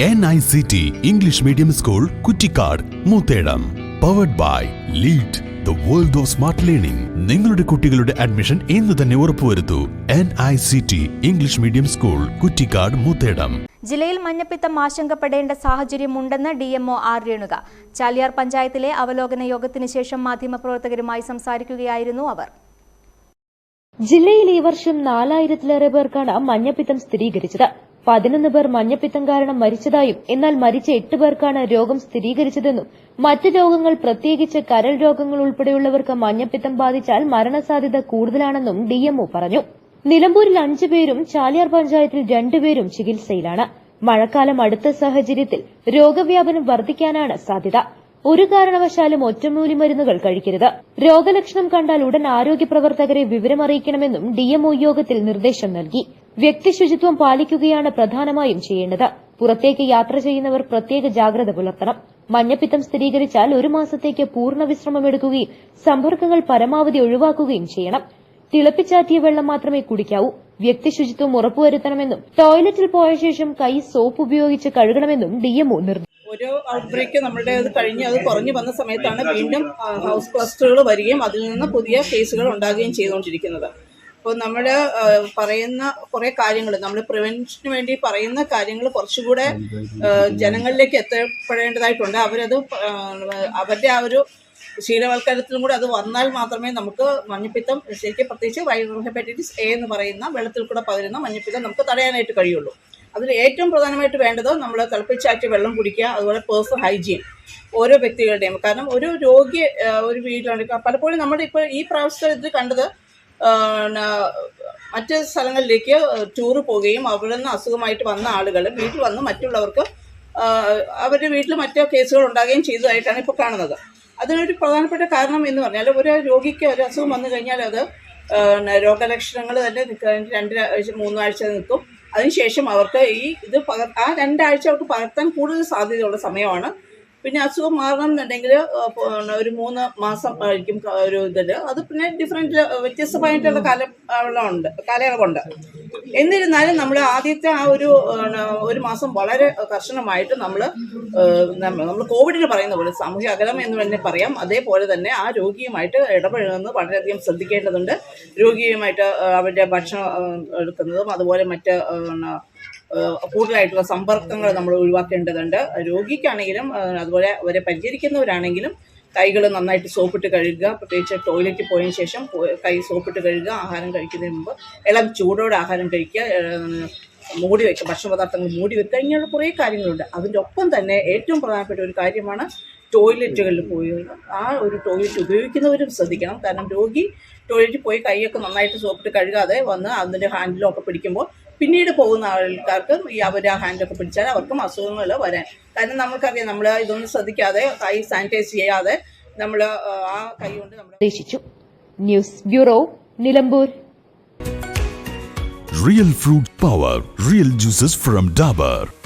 N I C T English medium school Kuttikkad Moothedam powered by lead the world of smart learning നിങ്ങളുടെ കുട്ടികളുടെ admission ഇന്ന് തന്നെ ഉറപ്പുവരുത്തൂ N I C T English medium school Kuttikkad Moothedam ജില്ലയിൽ മഞ്ഞപ്പിത്തം ആശങ്കപ്പെടേണ്ട സാഹചര്യമുണ്ടെന്ന് D M O R Renuka. Chaliyar പഞ്ചായത്തിലെ അവലോകന യോഗത്തിന് ശേഷം മാധ്യമപ്രവർത്തകരുമായി സംസാരിക്കുകയായിരുന്നു അവർ. ജില്ലയിൽ ഈ വർഷം നാലായിരത്തിലേറെ പേർക്കാണ് മഞ്ഞപ്പിത്തം സ്ഥിരീകരിച്ചത്. പതിനൊന്ന് പേർ മഞ്ഞപ്പിത്തം കാരണം മരിച്ചതായും എന്നാൽ മരിച്ച എട്ട് പേർക്കാണ് രോഗം സ്ഥിരീകരിച്ചതെന്നും മറ്റ് രോഗങ്ങൾ പ്രത്യേകിച്ച് കരൾ രോഗങ്ങൾ ഉൾപ്പെടെയുള്ളവർക്ക് മഞ്ഞപ്പിത്തം ബാധിച്ചാൽ മരണസാധ്യത കൂടുതലാണെന്നും ഡിഎംഒ പറഞ്ഞു. നിലമ്പൂരിൽ അഞ്ചു പേരും ചാലിയാർ പഞ്ചായത്തിൽ രണ്ടുപേരും ചികിത്സയിലാണ്. മഴക്കാലം അടുത്ത സാഹചര്യത്തിൽ രോഗവ്യാപനം വർദ്ധിക്കാനാണ് സാധ്യത. ഒരു കാരണവശാലും ഒറ്റമൂലി മരുന്നുകൾ കഴിക്കരുത്. രോഗലക്ഷണം കണ്ടാൽ ഉടൻ ആരോഗ്യ പ്രവർത്തകരെ വിവരമറിയിക്കണമെന്നും ഡിഎംഒ യോഗത്തിൽ നിർദ്ദേശം നൽകി. വ്യക്തി ശുചിത്വം പാലിക്കുകയാണ് പ്രധാനമായും ചെയ്യേണ്ടത്. പുറത്തേക്ക് യാത്ര ചെയ്യുന്നവർ പ്രത്യേക ജാഗ്രത പുലർത്തണം. മഞ്ഞപ്പിത്തം സ്ഥിരീകരിച്ചാൽ ഒരു മാസത്തേക്ക് പൂർണ വിശ്രമമെടുക്കുകയും സമ്പർക്കങ്ങൾ പരമാവധി ഒഴിവാക്കുകയും ചെയ്യണം. തിളപ്പിച്ചാറ്റിയ വെള്ളം മാത്രമേ കുടിക്കാവൂ. വ്യക്തി ശുചിത്വം ഉറപ്പുവരുത്തണമെന്നും ടോയ്ലറ്റിൽ പോയ ശേഷം കൈ സോപ്പ് ഉപയോഗിച്ച് കഴുകണമെന്നും ഡിഎംഒ നിർദ്ദേശിച്ചു. ഔട്ട് ഔട്ട്ബ്രേക്ക് നമ്മളുടെ അത് കഴിഞ്ഞ് അത് കുറഞ്ഞു വന്ന സമയത്താണ് വീണ്ടും ഹൗസ് ക്ലസ്റ്ററുകൾ വരികയും അതിൽ നിന്ന് പുതിയ കേസുകൾ ഉണ്ടാകുകയും ചെയ്തുകൊണ്ടിരിക്കുന്നത്. അപ്പോൾ നമ്മൾ പറയുന്ന കുറേ കാര്യങ്ങൾ നമ്മൾ പ്രിവെൻഷന് വേണ്ടി പറയുന്ന കാര്യങ്ങൾ കുറച്ചുകൂടെ ജനങ്ങളിലേക്ക് എത്തപ്പെടേണ്ടതായിട്ടുണ്ട്. അവരത് അവരുടെ ആ ഒരു ശീലവൽക്കരണത്തിലും കൂടെ അത് വന്നാൽ മാത്രമേ നമുക്ക് മഞ്ഞപ്പിത്തം ശരിക്കും പ്രത്യേകിച്ച് വൈറൽ ഹെപ്പറ്റൈറ്റിസ് എ എന്ന് പറയുന്ന വെള്ളത്തിൽ കൂടെ പകരുന്ന മഞ്ഞപ്പിത്തം നമുക്ക് തടയാനായിട്ട് കഴിയുള്ളൂ. അതിൽ ഏറ്റവും പ്രധാനമായിട്ട് വേണ്ടത് നമ്മൾ തിളപ്പിച്ചാറ്റി വെള്ളം കുടിക്കുക അതുപോലെ പേഴ്സണൽ ഹൈജീൻ ഓരോ വ്യക്തികളുടെയും. കാരണം ഒരു രോഗി ഒരു വീട്ടിലാണ് പലപ്പോഴും നമ്മുടെ ഇപ്പോൾ ഈ പ്രാവശ്യത്തിൽ കണ്ടത് മറ്റ് സ്ഥലങ്ങളിലേക്ക് ടൂറ് പോവുകയും അവിടെ നിന്ന് അസുഖമായിട്ട് വന്ന ആളുകൾ വീട്ടിൽ വന്ന് മറ്റുള്ളവർക്ക് അവരുടെ വീട്ടിൽ മറ്റു കേസുകൾ ഉണ്ടാകുകയും ചെയ്തതായിട്ടാണ് ഇപ്പോൾ കാണുന്നത്. അതിനൊരു പ്രധാനപ്പെട്ട കാരണം എന്ന് പറഞ്ഞാൽ ഒരു രോഗിക്ക് ഒരു അസുഖം വന്നു കഴിഞ്ഞാൽ അത് രോഗലക്ഷണങ്ങൾ തന്നെ നിൽക്കാൻ രണ്ട് ആഴ്ച മൂന്നാഴ്ച നിൽക്കും. അതിനുശേഷം അവർക്ക് ഈ ഇത് പകർ ആ രണ്ടാഴ്ച അവർക്ക് പകർത്താൻ കൂടുതൽ സാധ്യതയുള്ള സമയമാണ്. പിന്നെ അസുഖം മാറണം എന്നുണ്ടെങ്കിൽ ഒരു മൂന്ന് മാസം ആയിരിക്കും ഒരു ഇതിൽ അത് പിന്നെ ഡിഫറെന്റ് വ്യത്യസ്തമായിട്ടുള്ള കാലം ഉണ്ട് കാലയളവുണ്ട് എന്നിരുന്നാലും നമ്മൾ ആദ്യത്തെ ആ ഒരു ഒരു മാസം വളരെ കർശനമായിട്ട് നമ്മൾ നമ്മൾ കോവിഡിന് പറയുന്ന പോലെ സാമൂഹ്യ അകലം എന്ന് തന്നെ പറയാം. അതേപോലെ തന്നെ ആ രോഗിയുമായിട്ട് ഇടപഴകുന്നത് വളരെയധികം ശ്രദ്ധിക്കേണ്ടതുണ്ട്. രോഗിയുമായിട്ട് അവരുടെ ഭക്ഷണം എടുക്കുന്നതും അതുപോലെ മറ്റ് കൂടുതലായിട്ടുള്ള സമ്പർക്കങ്ങൾ നമ്മൾ ഒഴിവാക്കേണ്ടതുണ്ട്. രോഗിക്കാണെങ്കിലും അതുപോലെ അവരെ പരിചരിക്കുന്നവരാണെങ്കിലും കൈകൾ നന്നായിട്ട് സോപ്പിട്ട് കഴുകുക. പ്രത്യേകിച്ച് ടോയ്ലറ്റിൽ പോയതിന് ശേഷം കൈ സോപ്പിട്ട് കഴുകുക ആഹാരം കഴിക്കുന്നതിന് മുമ്പ്. ഇളം ചൂടോടെ ആഹാരം കഴിക്കുക മൂടി വയ്ക്കുക ഭക്ഷണ പദാർത്ഥങ്ങൾ മൂടി വെക്കുക. ഇങ്ങനെയുള്ള കുറേ കാര്യങ്ങളുണ്ട്. അതിന്റെ ഒപ്പം തന്നെ ഏറ്റവും പ്രധാനപ്പെട്ട ഒരു കാര്യമാണ് ടോയ്ലറ്റുകളിൽ പോയി ആ ഒരു ടോയ്ലറ്റ് ഉപയോഗിക്കുന്നവരും ശ്രദ്ധിക്കണം. കാരണം രോഗി ടോയ്ലറ്റിൽ പോയി കൈയൊക്കെ നന്നായിട്ട് സോപ്പിട്ട് കഴുകാതെ വന്ന് അതിന്റെ ഹാൻഡിലൊക്കെ പിടിക്കുമ്പോൾ പിന്നീട് പോകുന്ന ആൾക്കാർക്ക് ഈ അവർ ആ ഹാൻഡൊക്കെ പിടിച്ചാൽ അവർക്കും അസുഖങ്ങൾ വരാൻ. കാരണം നമുക്കറിയാം നമ്മൾ ഇതൊന്നും ശ്രദ്ധിക്കാതെ കൈ സാനിറ്റൈസ് ചെയ്യാതെ നമ്മൾ ആ കൈ കൊണ്ട് നമ്മൾ ഉദ്ദേശിച്ചു. News bureau Nilambur. Real fruit power real juices from Dabur.